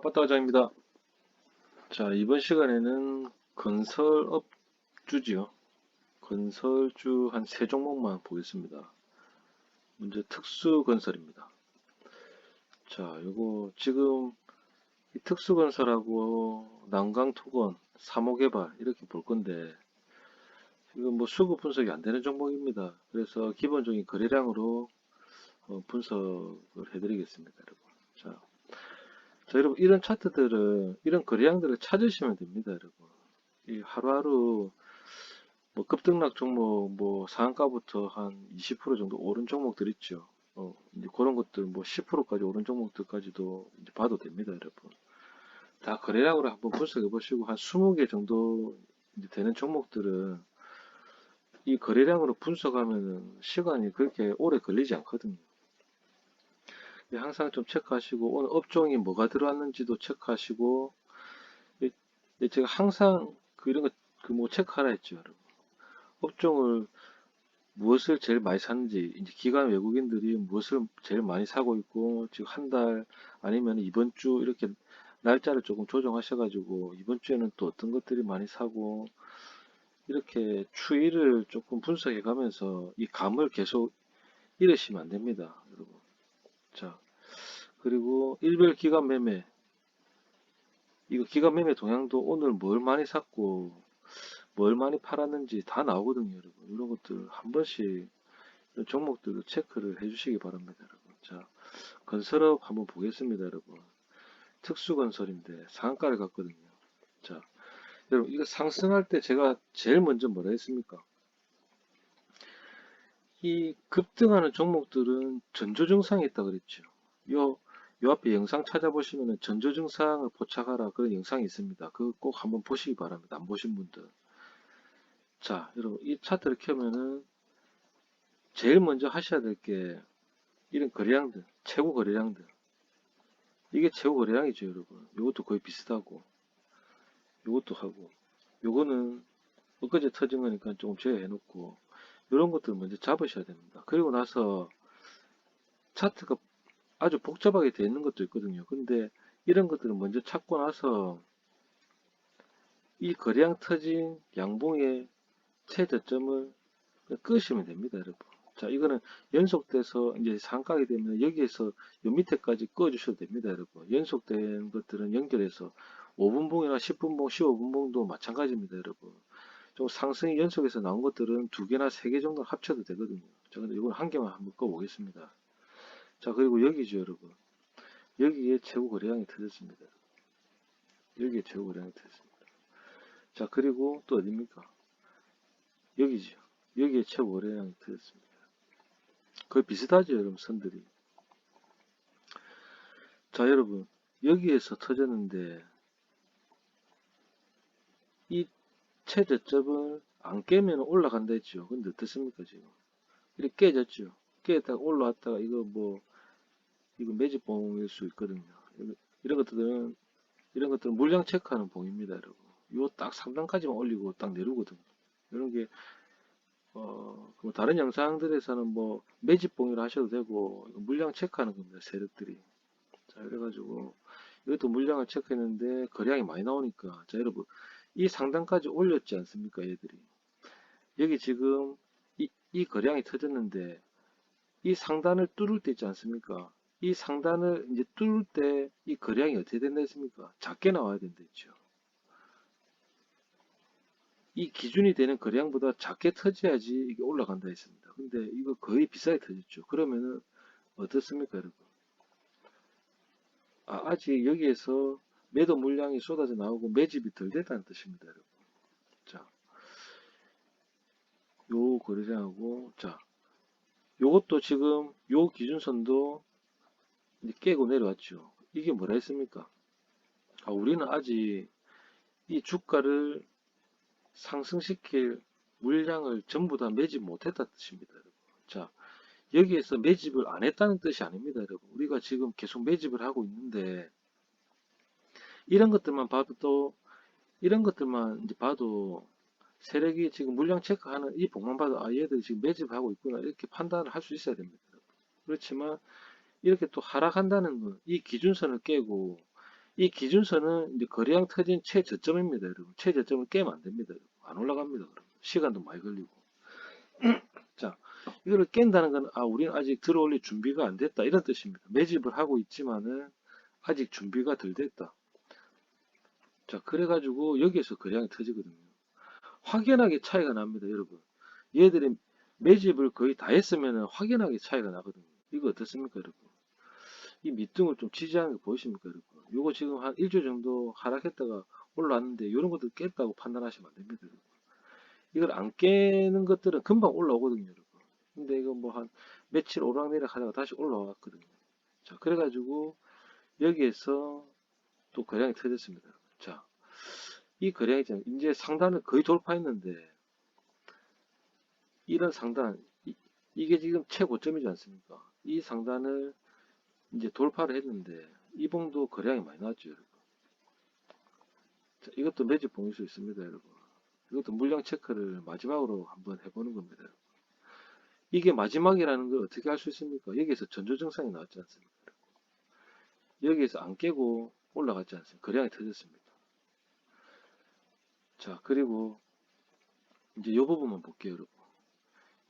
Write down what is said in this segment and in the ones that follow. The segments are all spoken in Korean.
빠따과장입니다. 자, 이번 시간에는 건설업주지요. 건설주 한 세 종목만 보겠습니다. 먼저 특수건설입니다. 자, 요거 지금 이 특수건설하고 난강토건, 사모개발 이렇게 볼 건데 지금 뭐 수급 분석이 안 되는 종목입니다. 그래서 기본적인 거래량으로 어, 분석을 해드리겠습니다, 여러분. 자, 자, 여러분, 이런 차트들을, 이런 거래량들을 찾으시면 됩니다, 여러분. 이 하루하루, 뭐, 급등락 종목, 뭐, 상한가부터 한 20% 정도 오른 종목들 있죠. 어, 이제 그런 것들, 뭐, 10%까지 오른 종목들까지도 이제 봐도 됩니다, 여러분. 다 거래량으로 한번 분석해 보시고, 한 20개 정도 이제 되는 종목들은 이 거래량으로 분석하면은 시간이 그렇게 오래 걸리지 않거든요. 예, 항상 좀 체크하시고 오늘 업종이 뭐가 들어왔는지도 체크하시고 예, 예, 제가 항상 그 이런 거 그 뭐 체크하라 했죠 여러분. 업종을 무엇을 제일 많이 샀는지 이제 기관 외국인들이 무엇을 제일 많이 사고 있고 지금 한 달 아니면 이번 주 이렇게 날짜를 조금 조정하셔 가지고 이번 주에는 또 어떤 것들이 많이 사고 이렇게 추이를 조금 분석해 가면서 이 감을 계속 잃으시면 안 됩니다 여러분. 자, 그리고 일별 기간 매매. 이거 기간 매매 동향도 오늘 뭘 많이 샀고, 뭘 많이 팔았는지 다 나오거든요, 여러분. 이런 것들 한 번씩 종목들도 체크를 해 주시기 바랍니다, 여러분. 자, 건설업 한번 보겠습니다, 여러분. 특수건설인데 상한가를 갔거든요. 자, 여러분, 이거 상승할 때 제가 제일 먼저 뭐라 했습니까? 이 급등하는 종목들은 전조 증상이 있다 그랬죠. 요, 요 앞에 영상 찾아보시면 전조 증상을 포착하라 그런 영상이 있습니다. 그거 꼭 한번 보시기 바랍니다. 안 보신 분들. 자, 여러분 이 차트를 켜면은 제일 먼저 하셔야 될 게 이런 거래량들, 최고 거래량들. 이게 최고 거래량이죠, 여러분. 요것도 거의 비슷하고, 요것도 하고, 요거는 엊그제 터진 거니까 조금 제외해 놓고, 이런 것들 먼저 잡으셔야 됩니다. 그리고 나서 차트가 아주 복잡하게 되어 있는 것도 있거든요. 근데 이런 것들을 먼저 찾고 나서 이 거래량 터진 양봉의 최저점을 끄시면 됩니다, 여러분. 자, 이거는 연속돼서 이제 상각이 되면 여기에서 요 밑에까지 꺼 주셔도 됩니다, 여러분. 연속된 것들은 연결해서 5분봉이나 10분봉, 15분봉도 마찬가지입니다, 여러분. 좀 상승이 연속해서 나온 것들은 두 개나 세 개 정도 합쳐도 되거든요. 자, 근데 이건 한 개만 한번 꺼 보겠습니다. 자, 그리고 여기죠, 여러분. 여기에 최고 거래량이 터졌습니다. 여기에 최고 거래량이 터졌습니다. 자, 그리고 또 어딥니까? 여기죠. 여기에 최고 거래량이 터졌습니다. 거의 비슷하죠, 여러분, 선들이. 자, 여러분. 여기에서 터졌는데, 이 최저점을 안 깨면 올라간다 했죠. 근데 어떻습니까, 지금? 이렇게 깨졌죠. 깨졌다가 올라왔다가 이거 뭐, 이거 매집봉일 수 있거든요. 이런 것들은, 이런 것들은 물량 체크하는 봉입니다, 여러분. 요 딱 3단까지만 올리고 딱 내려오거든요. 이런 게, 어, 뭐 다른 영상들에서는 뭐 매집봉이라 하셔도 되고, 물량 체크하는 겁니다, 세력들이. 자, 그래가지고, 이것도 물량을 체크했는데, 거량이 많이 나오니까, 자, 여러분, 이 상단까지 올렸지 않습니까 얘들이 여기 지금 이, 이 거량이 터졌는데 이 상단을 뚫을 때 있지 않습니까 이 상단을 이제 뚫을 때 이 거량이 어떻게 된다 했습니까? 작게 나와야 된다 했죠. 이 기준이 되는 거량보다 작게 터져야지 이게 올라간다 했습니다. 근데 이거 거의 비싸게 터졌죠. 그러면은 어떻습니까 여러분? 아, 아직 여기에서 매도 물량이 쏟아져 나오고 매집이 덜 됐다는 뜻입니다, 여러분. 자, 요 거래량하고, 자, 요것도 지금 요 기준선도 깨고 내려왔죠. 이게 뭐라 했습니까? 아, 우리는 아직 이 주가를 상승시킬 물량을 전부 다 매집 못했다 뜻입니다. 자, 여기에서 매집을 안 했다는 뜻이 아닙니다, 여러분. 우리가 지금 계속 매집을 하고 있는데, 이런 것들만 봐도 또 이런 것들만 이제 봐도 세력이 지금 물량 체크하는 이 복만 봐도 아 얘들이 지금 매집하고 있구나 이렇게 판단을 할 수 있어야 됩니다. 그렇지만 이렇게 또 하락한다는 건이 기준선을 깨고 이 기준선은 이제 거래량 터진 최저점입니다, 여러분. 최저점을 깨면 안 됩니다. 안 올라갑니다, 여러분. 시간도 많이 걸리고. 자, 이거를 깬다는 건, 아, 우리는 아직 들어올릴 준비가 안 됐다. 이런 뜻입니다. 매집을 하고 있지만은 아직 준비가 덜 됐다. 자, 그래가지고 여기에서 거래량이 터지거든요. 확연하게 차이가 납니다, 여러분. 얘들이 매집을 거의 다 했으면 확연하게 차이가 나거든요. 이거 어떻습니까, 여러분? 이 밑둥을 좀 지지하는 거 보이십니까, 여러분? 요거 지금 한 일주 정도 하락했다가 올라왔는데, 이런 것들 깼다고 판단하시면 안 됩니다, 여러분. 이걸 안 깨는 것들은 금방 올라오거든요, 여러분. 근데 이거 뭐 한 며칠 오락내락 하다가 다시 올라왔거든요. 자, 그래 가지고 여기에서 또 거량이 터졌습니다. 자, 이 거량이. 이제 상단을 거의 돌파했는데, 이런 상단, 이, 이게 지금 최고점이지 않습니까? 이 상단을 이제 돌파를 했는데, 이봉도 거량이 많이 나왔죠, 여러분. 자, 이것도 매집 봉일 수 있습니다, 여러분. 이것도 물량 체크를 마지막으로 한번 해보는 겁니다. 여러분. 이게 마지막이라는 걸 어떻게 알 수 있습니까? 여기에서 전조 증상이 나왔지 않습니까? 여기에서 안 깨고 올라갔지 않습니까? 거량이 터졌습니다. 자, 그리고 이제 이 부분만 볼게요, 여러분.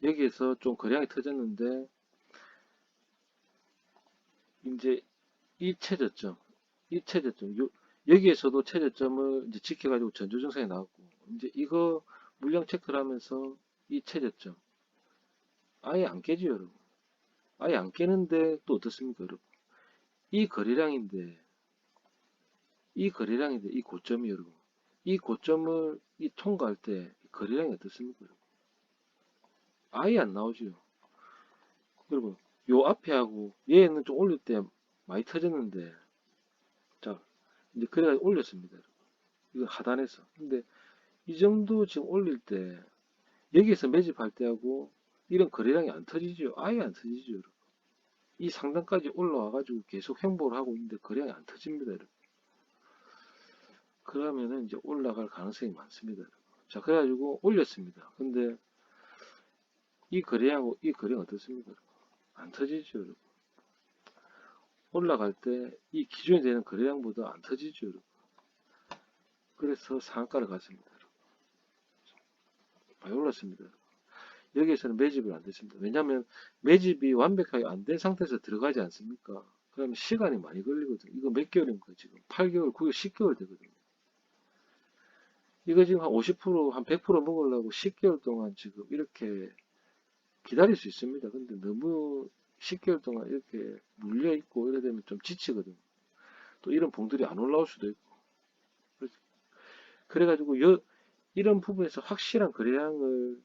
여기에서 좀 거량이 터졌는데, 이제 이 최저점, 이 최저점, 요, 여기에서도 최저점을 이제 지켜가지고 전조 증상이 나왔고, 이제 이거 물량 체크를 하면서 이 최저점, 아예 안 깨죠, 여러분. 아예 안 깨는데 또 어떻습니까, 여러분? 이 거래량인데, 이 거래량인데, 이 고점이 여러분. 이 고점을 이 통과할 때 거래량이 어떻습니까, 여러분? 아예 안 나오죠. 여러분, 요 앞에 하고 얘는 좀 올릴 때 많이 터졌는데, 자, 이제 그래가지고 올렸습니다. 이거 하단에서. 근데 이 정도 지금 올릴 때, 여기에서 매집할 때하고 이런 거래량이 안 터지죠. 아예 안 터지죠. 여러분. 이 상단까지 올라와 가지고 계속 횡보를 하고 있는데 거래량이 안 터집니다. 여러분. 그러면은 이제 올라갈 가능성이 많습니다. 여러분. 자, 그래가지고 올렸습니다. 근데 이 거래량하고 이 거래량 어떻습니까? 여러분? 안 터지죠. 여러분. 올라갈 때 이 기준이 되는 거래량보다 안 터지죠. 여러분. 그래서 상한가를 갔습니다. 여러분. 많이 올랐습니다. 여기에서는 매집을 안 됐습니다. 왜냐하면 매집이 완벽하게 안 된 상태에서 들어가지 않습니까? 그러면 시간이 많이 걸리거든요. 이거 몇 개월입니까? 지금 8개월, 9개월, 10개월 되거든요. 이거 지금 한 50%, 한 100% 먹으려고 10개월 동안 지금 이렇게 기다릴 수 있습니다. 근데 너무 10개월 동안 이렇게 물려 있고 이래 되면 좀 지치거든요. 또 이런 봉들이 안 올라올 수도 있고. 그래가지고 여, 이런 부분에서 확실한 거래량을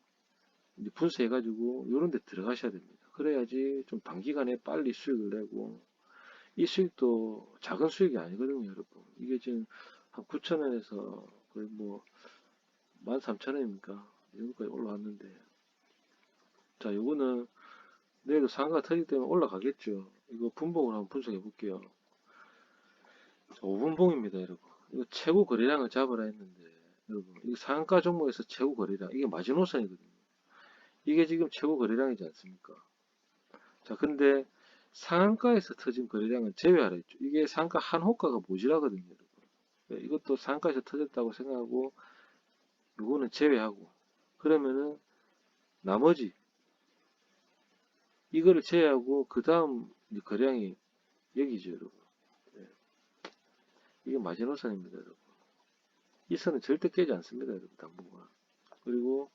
이제 분석해가지고 이런 데 들어가셔야 됩니다. 그래야지 좀 단기간에 빨리 수익을 내고 이 수익도 작은 수익이 아니거든요, 여러분. 이게 지금 한 9천원에서 거의 뭐 13,000원입니까? 여기까지 올라왔는데 자, 요거는 내일도 상가 터지기 때문에 올라가겠죠. 이거 분봉을 한번 분석해 볼게요. 5분봉입니다, 여러분. 이거 최고 거래량을 잡으라 했는데, 여러분, 이거 상가 종목에서 최고 거래량, 이게 마지노선이거든요. 이게 지금 최고 거래량이지 않습니까? 자, 근데 상한가에서 터진 거래량은 제외하라 했죠. 이게 상가 한 호가가 모자라거든요, 여러분. 네, 이것도 상가에서 터졌다고 생각하고, 이거는 제외하고, 그러면은 나머지 이거를 제외하고 그 다음 거량이 여기죠, 여러분. 네. 이게 마지노선입니다, 여러분. 이 선은 절대 깨지 않습니다, 여러분, 당분간. 그리고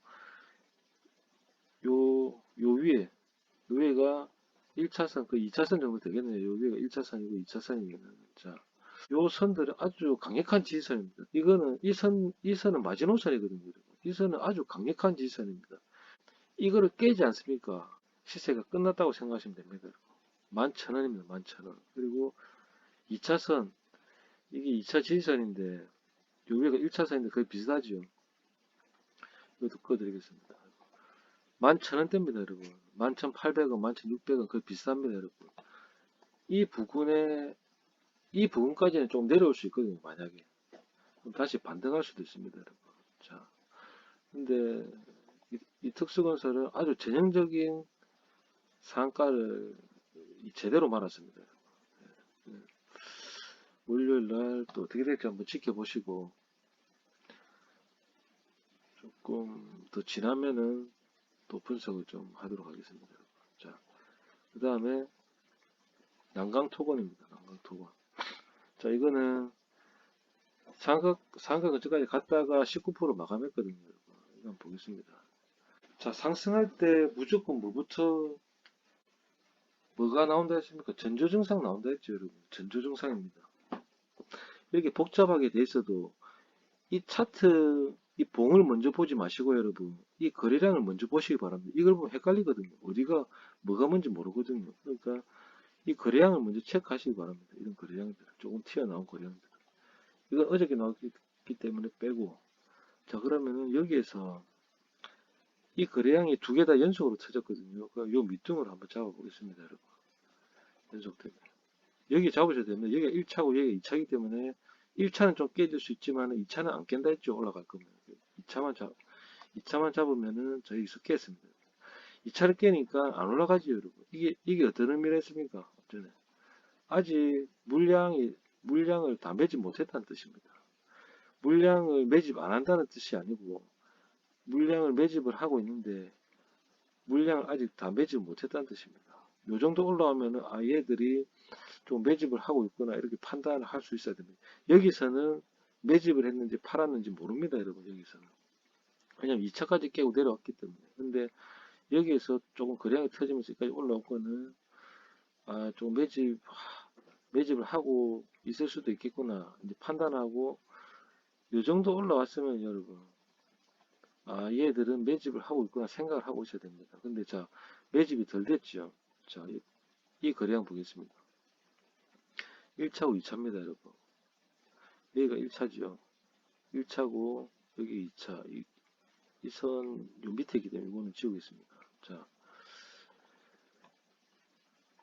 요, 요 위에, 요 위에가 1차선, 그 2차선 정도 되겠네요. 요 위에가 1차선이고 2차선이면. 자, 요 선들은 아주 강력한 지지선입니다. 이거는, 이 선, 이 선은 마지노선이거든요. 이 선은 아주 강력한 지지선입니다. 이거를 깨지 않습니까? 시세가 끝났다고 생각하시면 됩니다. 11,000원입니다. 11,000원. 그리고 2차선, 이게 2차 지지선인데, 요 위가 1차선인데 거의 비슷하죠. 이것도 꺼드리겠습니다. 11,000원대입니다, 여러분. 11,800원, 11,600원 거의 비슷합니다, 여러분. 이 부근에, 이 부분까지는 좀 내려올 수 있거든요, 만약에. 그럼 다시 반등할 수도 있습니다, 여러분. 자. 근데, 이, 이 특수건설은 아주 전형적인 상가를 제대로 말았습니다. 월요일 날 또 어떻게 될지 한번 지켜보시고 조금 더 지나면은 또 분석을 좀 하도록 하겠습니다. 자, 그 다음에 난강토건입니다. 난강토건. 자, 이거는 상각, 상각 근처까지 갔다가 19% 마감했거든요. 한번 보겠습니다. 자, 상승할 때 무조건 뭐부터 뭐가 나온다 했습니까? 전조 증상 나온다 했죠, 여러분. 전조 증상입니다. 이렇게 복잡하게 돼 있어도 이 차트 이 봉을 먼저 보지 마시고 여러분 이 거래량을 먼저 보시기 바랍니다. 이걸 보면 헷갈리거든요. 어디가 뭐가 뭔지 모르거든요. 그러니까 이 거래량을 먼저 체크하시기 바랍니다. 이런 거래량들 조금 튀어나온 거래량들 이건 어저께 나왔기 때문에 빼고 자 그러면은 여기에서 이 거래량이 두 개 다 연속으로 터졌거든요. 그럼 요 밑둥을 한번 잡아보겠습니다, 여러분. 연속되면. 여기 잡으셔야 됩니다. 여기가 1차고 여기가 2차이기 때문에 1차는 좀 깨질 수 있지만 2차는 안 깬다 했죠. 올라갈 거면. 2차만 잡, 2차만 잡으면은 저희 스깼습니다. 2차를 깨니까 안 올라가지, 여러분. 이게, 이게 어떤 의미를 했습니까? 전에. 아직 물량이, 물량을 다 매집 못했다는 뜻입니다. 물량을 매집 안 한다는 뜻이 아니고, 물량을 매집을 하고 있는데, 물량을 아직 다 매집 못했다는 뜻입니다. 요 정도 올라오면은, 아, 얘들이 좀 매집을 하고 있구나, 이렇게 판단을 할 수 있어야 됩니다. 여기서는 매집을 했는지 팔았는지 모릅니다, 여러분, 여기서는. 왜냐면 2차까지 깨고 내려왔기 때문에. 근데 여기에서 조금 거량이 터지면서 여기까지 올라온 거는, 아, 좀 매집, 매집을 하고 있을 수도 있겠구나. 이제 판단하고, 요 정도 올라왔으면 여러분, 아, 얘들은 매집을 하고 있구나 생각을 하고 있어야 됩니다. 근데 자, 매집이 덜 됐죠. 자, 이, 이 거래량 보겠습니다. 1차고 2차입니다, 여러분. 여기가 1차지요. 1차고, 여기 2차. 이, 이 선, 요 밑에 있기 때문에 이거는 지우겠습니다. 자.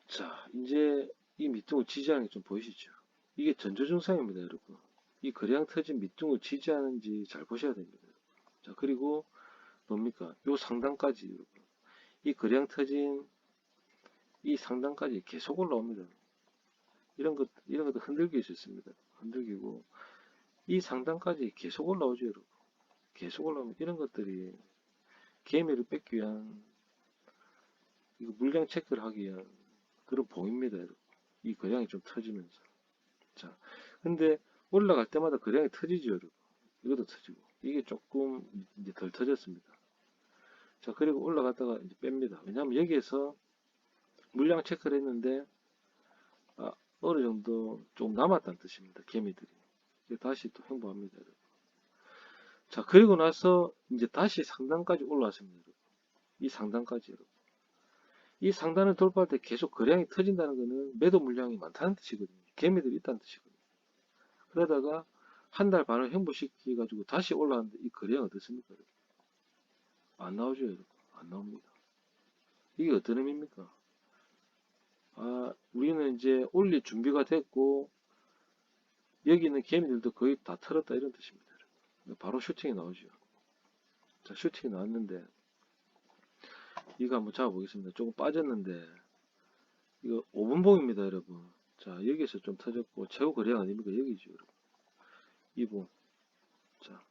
자, 이제 이 밑둥을 지지하는 게 좀 보이시죠? 이게 전조 증상입니다, 여러분. 이 거래량 터진 밑둥을 지지하는지 잘 보셔야 됩니다. 자, 그리고 뭡니까? 요 상단까지, 여러분. 이 거래량 터진 이 상단까지 계속 올라옵니다. 이런 것, 이런 것도 흔들길 수 있습니다. 흔들기고, 이 상단까지 계속 올라오죠, 여러분. 계속 올라오면 이런 것들이 개미를 뺏기 위한, 이거 물량 체크를 하기 위한 그런 봉입니다, 여러분. 이 거량이 좀 터지면서. 자, 근데 올라갈 때마다 거량이 터지죠, 여러분. 이것도 터지고. 이게 조금 이제 덜 터졌습니다. 자, 그리고 올라갔다가 이제 뺍니다. 왜냐하면 여기에서 물량 체크를 했는데, 아, 어느 정도 좀 남았다는 뜻입니다. 개미들이. 다시 또 횡보합니다. 자, 그리고 나서 이제 다시 상단까지 올라왔습니다. 여러분. 이 상단까지 여러분. 이 상단을 돌파할 때 계속 거량이 터진다는 것은 매도 물량이 많다는 뜻이거든요. 개미들이 있다는 뜻이거든요. 그러다가 한 달 반을 횡보시키 가지고 다시 올라왔는데 이 거량 어떻습니까? 여러분? 안 나오죠, 여러분. 안 나옵니다. 이게 어떤 의미입니까? 아, 우리는 이제 올릴 준비가 됐고, 여기는 개미들도 거의 다 털었다 이런 뜻입니다. 바로 슈팅이 나오죠. 자, 슈팅이 나왔는데, 이거 한번 잡아보겠습니다. 조금 빠졌는데, 이거 5분봉입니다, 여러분. 자, 여기서 좀 터졌고, 최고 거래량 아닙니까? 여기죠, 여러분. 2분. 자,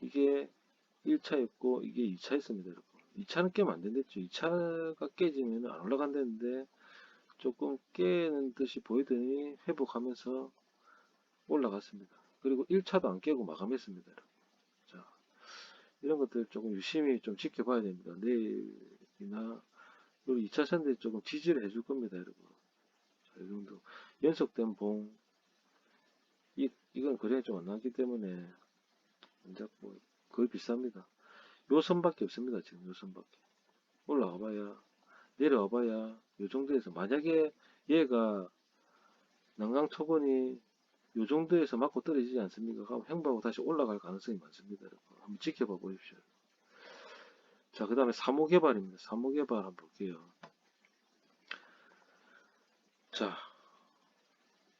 이게 1차였고, 이게 2차였습니다, 여러분. 2차는 깨면 안 된댔죠. 2차가 깨지면 안 올라간다는데, 조금 깨는 듯이 보이더니 회복하면서 올라갔습니다. 그리고 1차도 안 깨고 마감했습니다. 여러분. 자, 이런 것들 조금 유심히 좀 지켜봐야 됩니다. 내일이나 그리고 2차 선대 조금 지지를 해줄 겁니다, 여러분. 자, 이 정도 연속된 봉, 이 이건 거래가 좀 안 나왔기 때문에 안 잡고 거의 비쌉니다. 요 선밖에 없습니다. 지금 요 선밖에 올라와 봐야 내려와 봐야 요 정도에서 만약에 얘가 난강 초본이 요 정도에서 맞고 떨어지지 않습니까? 그럼 행보하고 다시 올라갈 가능성이 많습니다. 여러분. 한번 지켜봐 보십시오. 자, 그 다음에 사무개발입니다. 사무개발 한번 볼게요. 자,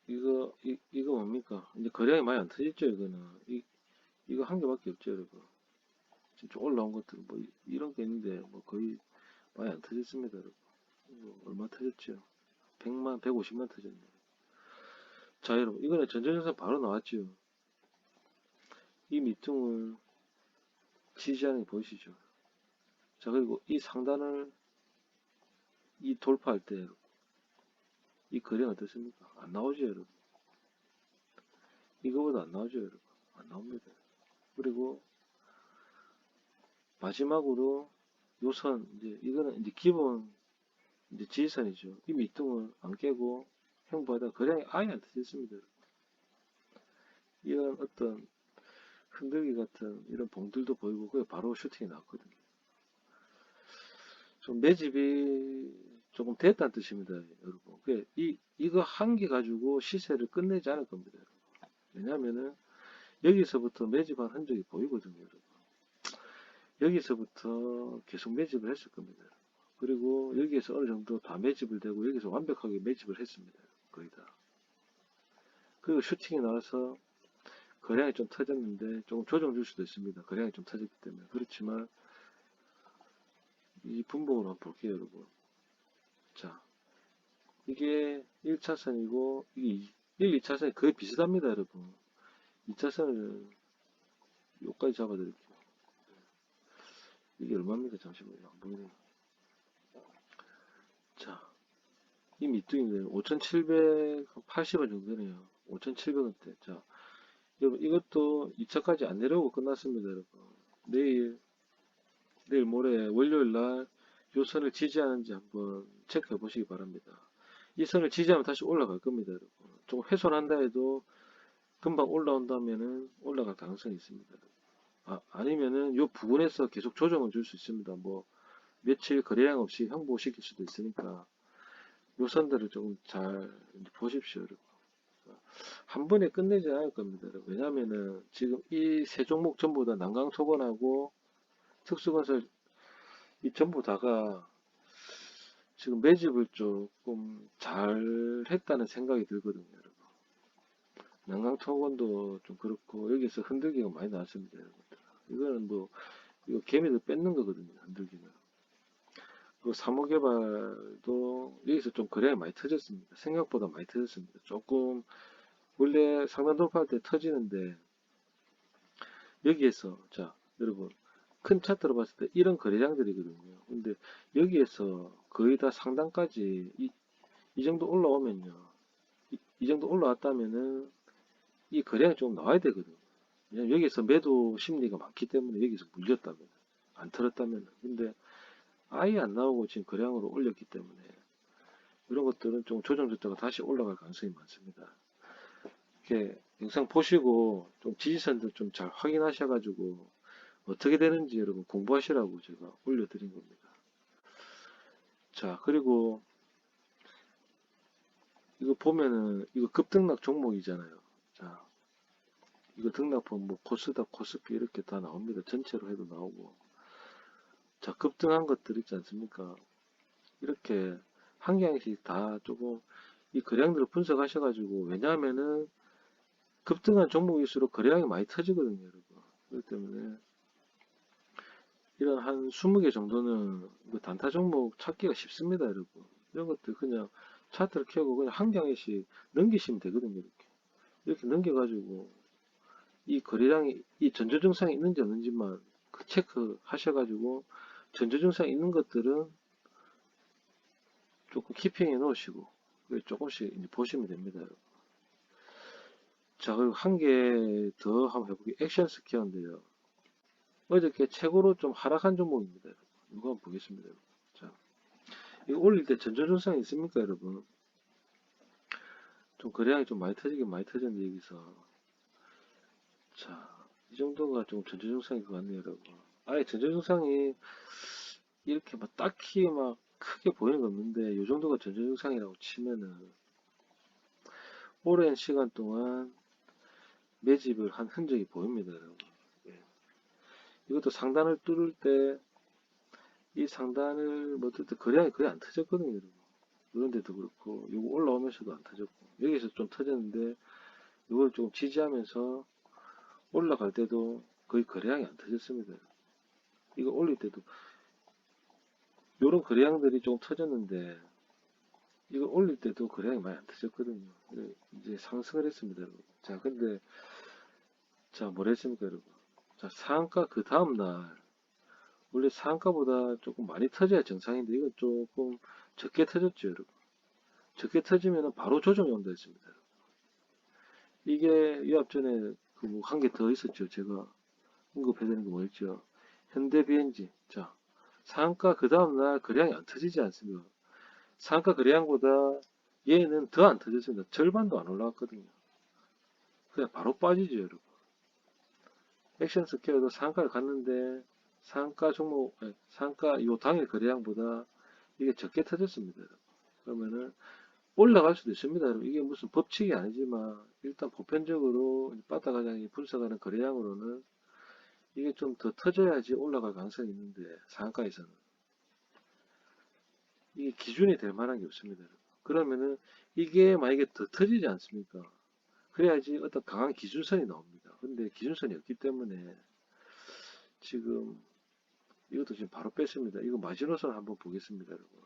이거, 이, 이거 뭡니까? 이제 거량이 많이 안 터졌죠, 이거는. 이, 이거 한 개밖에 없죠, 여러분. 진짜 올라온 것들, 뭐, 이런 게 있는데, 뭐, 거의 많이 안 터졌습니다, 여러분. 이거 얼마 터졌죠? 100만, 150만 터졌네요. 자, 여러분, 이거는 전전영상 바로 나왔죠. 이 밑둥을 지지하는 게 보이시죠? 자, 그리고 이 상단을 이 돌파할 때 이 그림 어떻습니까? 안 나오죠, 여러분? 이거보다 안 나오죠, 여러분? 안 나옵니다. 그리고 마지막으로 요선 이제 이거는 이제 기본 이제 지지선이죠. 이 밑둥을 안 깨고 형보다 거량이 아예 안 터졌습니다. 이런 어떤 흔들기 같은 이런 봉들도 보이고 그게 바로 슈팅이 나왔거든요. 좀 매집이 조금 됐다는 뜻입니다, 여러분. 그이 이거 한 개 가지고 시세를 끝내지 않을 겁니다, 여러분. 왜냐하면은 여기서부터 매집한 흔적이 보이거든요, 여러분. 여기서부터 계속 매집을 했을 겁니다. 그리고 여기에서 어느 정도 다 매집을 되고 여기서 완벽하게 매집을 했습니다. 거의 다. 그리고 슈팅이 나와서 거량이 좀 터졌는데 조금 조정 줄 수도 있습니다. 거량이 좀 터졌기 때문에. 그렇지만 이 분봉으로 한번 볼게요, 여러분. 자, 이게 1차선이고 이게 1, 2차선이 거의 비슷합니다, 여러분. 2차선을 여기까지 잡아드릴게요. 이게 얼마입니까? 잠시만요. 안 보이네. 자, 이 밑둥이는 5,780원 정도네요. 5,700원대. 자, 여러분, 이것도 2차까지 안 내려오고 끝났습니다, 여러분. 내일, 내일 모레 월요일 날 요 선을 지지하는지 한번 체크해 보시기 바랍니다. 이 선을 지지하면 다시 올라갈 겁니다, 여러분. 조금 훼손한다 해도 금방 올라온다면은 올라갈 가능성이 있습니다. 아, 아니면은 요 부분에서 계속 조정을 줄 수 있습니다. 뭐 며칠 거래량 없이 형보시킬 수도 있으니까 요 선들을 조금 잘 보십시오, 여러분. 한 번에 끝내지 않을 겁니다. 왜냐면은 지금 이 세 종목 전부 다 난강소건하고 특수건설 이 전부 다가 지금 매집을 조금 잘 했다는 생각이 들거든요, 여러분. 난강토건도 좀 그렇고 여기서 흔들기가 많이 나왔습니다, 여러분들. 이거는 뭐 이거 개미들 뺏는 거거든요, 흔들기는. 그리고 사무개발도 여기서 좀 거래가 많이 터졌습니다. 생각보다 많이 터졌습니다. 조금 원래 상단 돌파할 때 터지는데 여기에서 자 여러분 큰 차트로 봤을 때 이런 거래량들이거든요. 근데 여기에서 거의 다 상단까지 이, 이 정도 올라오면요. 이, 이 정도 올라왔다면은 이 거래량이 좀 나와야 되거든요. 왜냐면 여기서 매도 심리가 많기 때문에 여기서 물렸다면 안 털었다면 근데 아예 안 나오고 지금 거량으로 올렸기 때문에 이런 것들은 좀 조정됐다가 다시 올라갈 가능성이 많습니다. 이렇게 영상 보시고 좀 지지선들 좀 잘 확인하셔가지고 어떻게 되는지 여러분 공부하시라고 제가 올려드린 겁니다. 자 그리고 이거 보면은 이거 급등락 종목이잖아요. 자 이거 등락본 뭐 코스닥, 코스피 이렇게 다 나옵니다. 전체로 해도 나오고 자 급등한 것들 있지 않습니까? 이렇게 한 개씩 다 조금 이 거래량들을 분석하셔가지고 왜냐하면은 급등한 종목일수록 거래량이 많이 터지거든요, 여러분. 그렇기 때문에 이런 한 20개 정도는 뭐 단타 종목 찾기가 쉽습니다, 여러분. 이런 것들 그냥 차트를 켜고 그냥 한 경에씩 넘기시면 되거든요, 이렇게. 이렇게 넘겨가지고 이 거래량이 이 전조 증상이 있는지 없는지만 그 체크 하셔가지고 전조 증상 있는 것들은 조금 키핑해 놓으시고 조금씩 이제 보시면 됩니다, 여러분. 자, 그리고 한 개 더 한번 해볼게요. 액션 스퀘어인데요. 어저께 최고로 좀 하락한 종목입니다. 여러분. 이거 한번 보겠습니다. 여러분. 자, 이거 올릴 때 전조증상이 있습니까, 여러분? 좀 거래량이 좀 많이 터지긴 많이 터졌는데, 여기서. 자, 이 정도가 좀 전조증상인 것 같네요, 여러분. 아예 전조증상이 이렇게 막 딱히 막 크게 보이는 거 없는데, 이 정도가 전조증상이라고 치면은, 오랜 시간 동안 매집을 한 흔적이 보입니다, 여러분. 예. 이것도 상단을 뚫을 때, 이 상단을 뭐 뚫을 때 거량이 거의 안 터졌거든요, 여러분. 그런데도 그렇고, 이거 올라오면서도 안 터졌고, 여기서 좀 터졌는데, 이걸 좀 지지하면서 올라갈 때도 거의 거래량이 안 터졌습니다. 이거 올릴 때도, 요런 거래량들이 좀 터졌는데, 이거 올릴 때도 거래량이 많이 안 터졌거든요. 네, 이제 상승을 했습니다, 여러분. 자, 근데, 자, 뭐라 했습니까, 여러분? 자, 상한가 그 다음날, 원래 상한가보다 조금 많이 터져야 정상인데, 이건 조금 적게 터졌죠, 여러분. 적게 터지면 바로 조정이 온다 했습니다. 이게 이 앞전에 그뭐한개 더 있었죠. 제가 언급해드린 게 뭐였죠? 현대비엔지. 자, 상한가 그 다음날 거래량이 안 터지지 않습니까? 상한가 거래량보다 얘는 더 안 터졌습니다. 절반도 안 올라갔거든요. 그냥 바로 빠지죠, 여러분. 액션 스퀘어도 상한가를 갔는데 상한가 종목, 상한가 요 당일 거래량보다 이게 적게 터졌습니다. 그러면은 올라갈 수도 있습니다. 이게 무슨 법칙이 아니지만 일단 보편적으로 바닥가장이 분석하는 거래량으로는 이게 좀 더 터져야지 올라갈 가능성이 있는데 상한가에서는 이게 기준이 될 만한 게 없습니다. 그러면은 이게 만약에 더 터지지 않습니까? 그래야지 어떤 강한 기준선이 나옵니다. 근데 기준선이 없기 때문에 지금 이것도 지금 바로 뺐습니다. 이거 마지노선 한번 보겠습니다, 여러분.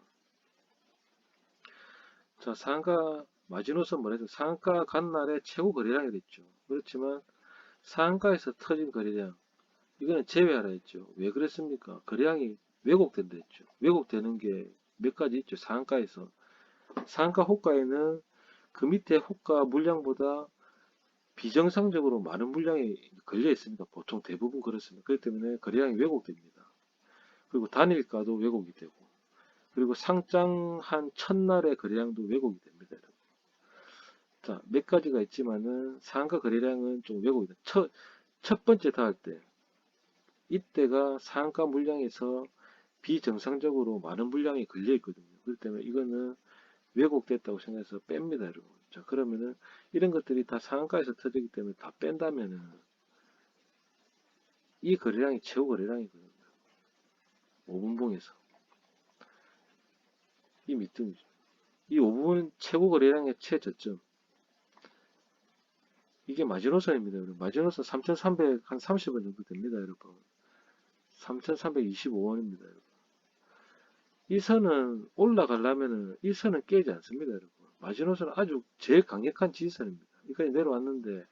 자, 상한가 마지노선 뭐랬죠? 상한가 간 날에 최고 거래량이랬죠. 그렇지만 상한가에서 터진 거래량 이거는 제외하라 했죠. 왜 그랬습니까? 거래량이 왜곡된다 했죠. 왜곡되는 게 몇 가지 있죠. 상한가에서 상한가 호가에는 그 밑에 호가 물량보다 비정상적으로 많은 물량이 걸려 있습니다. 보통 대부분 그렇습니다. 그렇기 때문에 거래량이 왜곡됩니다. 그리고 단일가도 왜곡이 되고 그리고 상장한 첫날의 거래량도 왜곡이 됩니다. 여러분. 자, 몇 가지가 있지만은 상한가 거래량은 좀 왜곡이 됩니다. 첫, 첫 번째 닿을 때 이때가 상한가 물량에서 비정상적으로 많은 물량이 걸려 있거든요. 그렇기 때문에 이거는 왜곡됐다고 생각해서 뺍니다, 여러분. 자, 그러면은 이런 것들이 다 상한가에서 터지기 때문에 다 뺀다면은 이 거래량이 최고 거래량이거든요. 5분봉에서. 이 밑둥이죠. 이 5분 최고 거래량의 최저점. 이게 마지노선입니다. 마지노선 3,300, 한 30원 정도 됩니다, 여러분. 3,325원입니다, 여러분. 이 선은 올라가려면은 이 선은 깨지 않습니다, 여러분. 마지노선은 아주 제일 강력한 지지선입니다. 여기까지 내려왔는데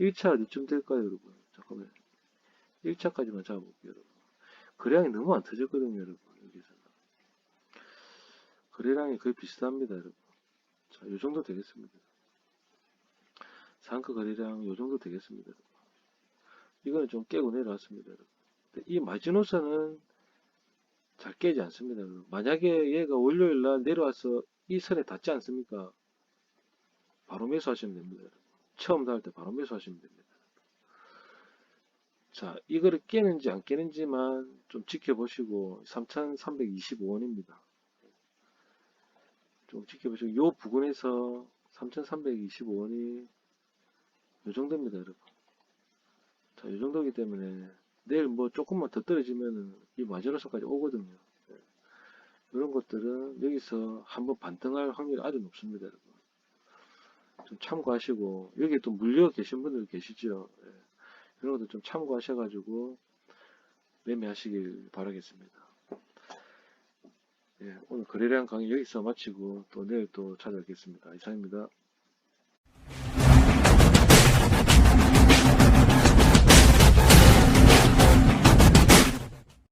1차 어디쯤 될까요, 여러분? 잠깐만. 1차까지만 잡아볼게요, 여러분. 거래량이 너무 안 터졌거든요, 여러분. 여기서는. 거래량이 거의 비슷합니다, 여러분. 자, 요 정도 되겠습니다. 상가 거래량 요 정도 되겠습니다, 여러분. 이거는 좀 깨고 내려왔습니다, 여러분. 이 마지노선은 잘 깨지 않습니다. 만약에 얘가 월요일 날 내려와서 이 선에 닿지 않습니까? 바로 매수하시면 됩니다. 처음 닿을 때 바로 매수하시면 됩니다. 자, 이거를 깨는지 안 깨는지만 좀 지켜보시고 3,325원입니다. 좀 지켜보시고 요 부근에서 3,325원이 요 정도입니다, 여러분. 자, 요 정도이기 때문에 내일 뭐 조금만 더 떨어지면은 이 마지노선까지 오거든요. 네. 이런 것들은 여기서 한번 반등할 확률이 아주 높습니다, 여러분. 좀 참고하시고 여기 또 물려 계신 분들 계시죠. 예. 이런 것도 좀 참고하셔가지고 매매하시길 바라겠습니다. 예, 오늘 거래량 강의 여기서 마치고 또 내일 또 찾아뵙겠습니다. 이상입니다.